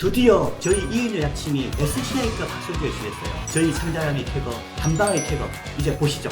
드디어 저희 이은유 약침이 SCI급 학술지에 실렸어요. 저희 참자람이 쾌거, 한방의 쾌거. 이제 보시죠.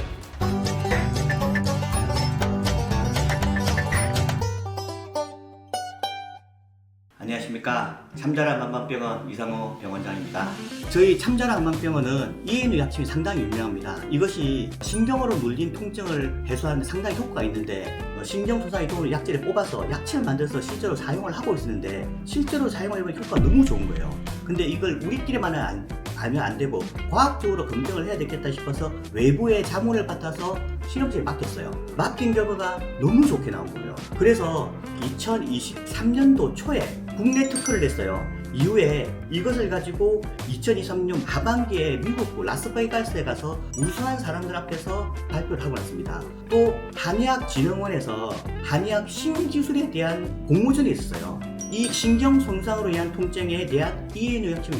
안녕하십니까. 참자람 한방병원 이상호 병원장입니다. 저희 참자람 한방병원은 이은유 약침이 상당히 유명합니다. 이것이 신경으로 물린 통증을 해소하는 데 상당히 효과가 있는데 어, 신경 소상의 도움으로 약재를 뽑아서 약침을 만들어서 실제로 사용을 하고 있었는데 실제로 사용해보면 효과가 너무 좋은 거예요. 근데 이걸 우리끼리만은 안, 알면 안 되고 과학적으로 검증을 해야 되겠다 싶어서 외부의 자문을 받아서 실험실에 맡겼어요. 맡긴 결과가 너무 좋게 나온 거예요. 그래서 2023년도 초에 국내 특허를 냈어요. 이후에 이것을 가지고 2023년 하반기에 미국 라스베이거스에 가서 우수한 사람들 앞에서 발표를 하고 났습니다. 또 한의학진흥원에서 한의학 신기술에 대한 공모전이 있었어요. 이 신경 손상으로 인한 통증에 대한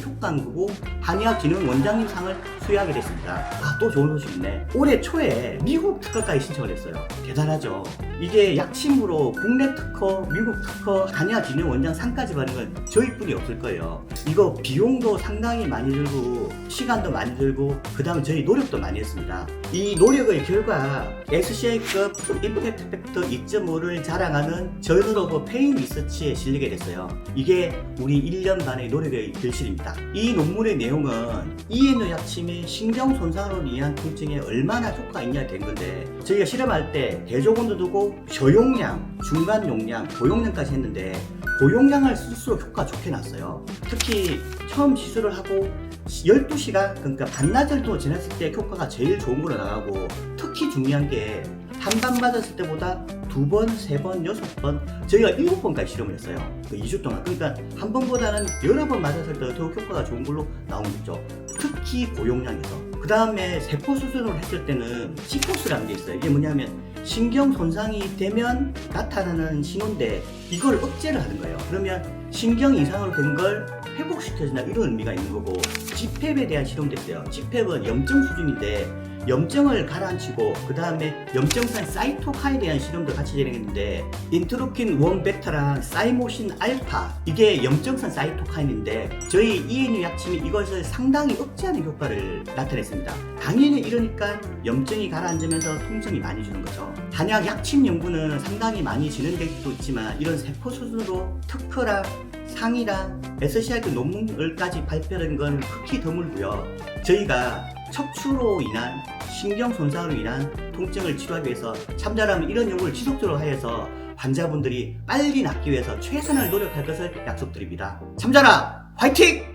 효과한 거고 한의학진흥 원장님 상을 수여하게 됐습니다. 아, 또 좋은 소식 있네. 올해 초에 미국 특허까지 신청을 했어요. 대단하죠. 이게 약침으로 국내 특허, 미국 특허, 한의학진흥 원장 상까지 받는 건 저희뿐이 없을 거예요. 이거 비용도 상당히 많이 들고 시간도 많이 들고 그 다음에 저희 노력도 많이 했습니다. 이 노력의 결과 SCI급 임팩트 팩터 2.5를 자랑하는 저널 오브 페인 리서치에 실리게 됐어요. 이게 우리 1년 반의 노력의 결실입니다. 이 논문의 내용은 ENO 약침이 신경 손상으로 인한 통증에 얼마나 효과가 있냐 된 건데 저희가 실험할 때 대조군도 두고 저용량, 중간 용량, 고용량까지 했는데 고용량을 쓸수록 효과가 좋게 났어요. 특히 처음 시술을 하고 12시간 그러니까 반나절 동안 지났을 때 효과가 제일 좋은 걸로 나가고 특히 중요한 게한번 맞았을 때보다 두 번, 세 번, 여섯 번 저희가 일곱 번까지 실험을 했어요. 그 2주 동안. 그러니까 한 번보다는 여러 번 맞았을 때 더욱 효과가 좋은 걸로 나온 거죠. 특히 고용량에서. 그 다음에 세포 수술을 했을 때는 시포스라는 게 있어요. 이게 뭐냐면 신경 손상이 되면 나타나는 신호인데 이걸 억제를 하는 거예요. 그러면 신경 이상으로 된 걸 회복시켜준다 이런 의미가 있는 거고 집헵에 대한 실험도 있어요. 집헵은 염증 수준인데 염증을 가라앉히고 그 다음에 염증산 사이토카에 대한 실험도 같이 진행했는데 인트로킨 1 베타랑 사이모신 알파 이게 염증산 사이토카인인데 저희 ENU 약침이 이것을 상당히 억제하는 효과를 나타냈습니다. 당연히 이러니까 염증이 가라앉으면서 통증이 많이 주는 거죠. 한약 약침 연구는 상당히 많이 진행되고 있지만 이런 세포 수준으로 특허랑 상이랑 SCI급 논문을까지 발표된 건 극히 드물고요. 저희가 척추로 인한 신경 손상으로 인한 통증을 치료하기 위해서 참자라면 이런 연구를 지속적으로 하여서 환자분들이 빨리 낫기 위해서 최선을 노력할 것을 약속드립니다. 참자라 화이팅!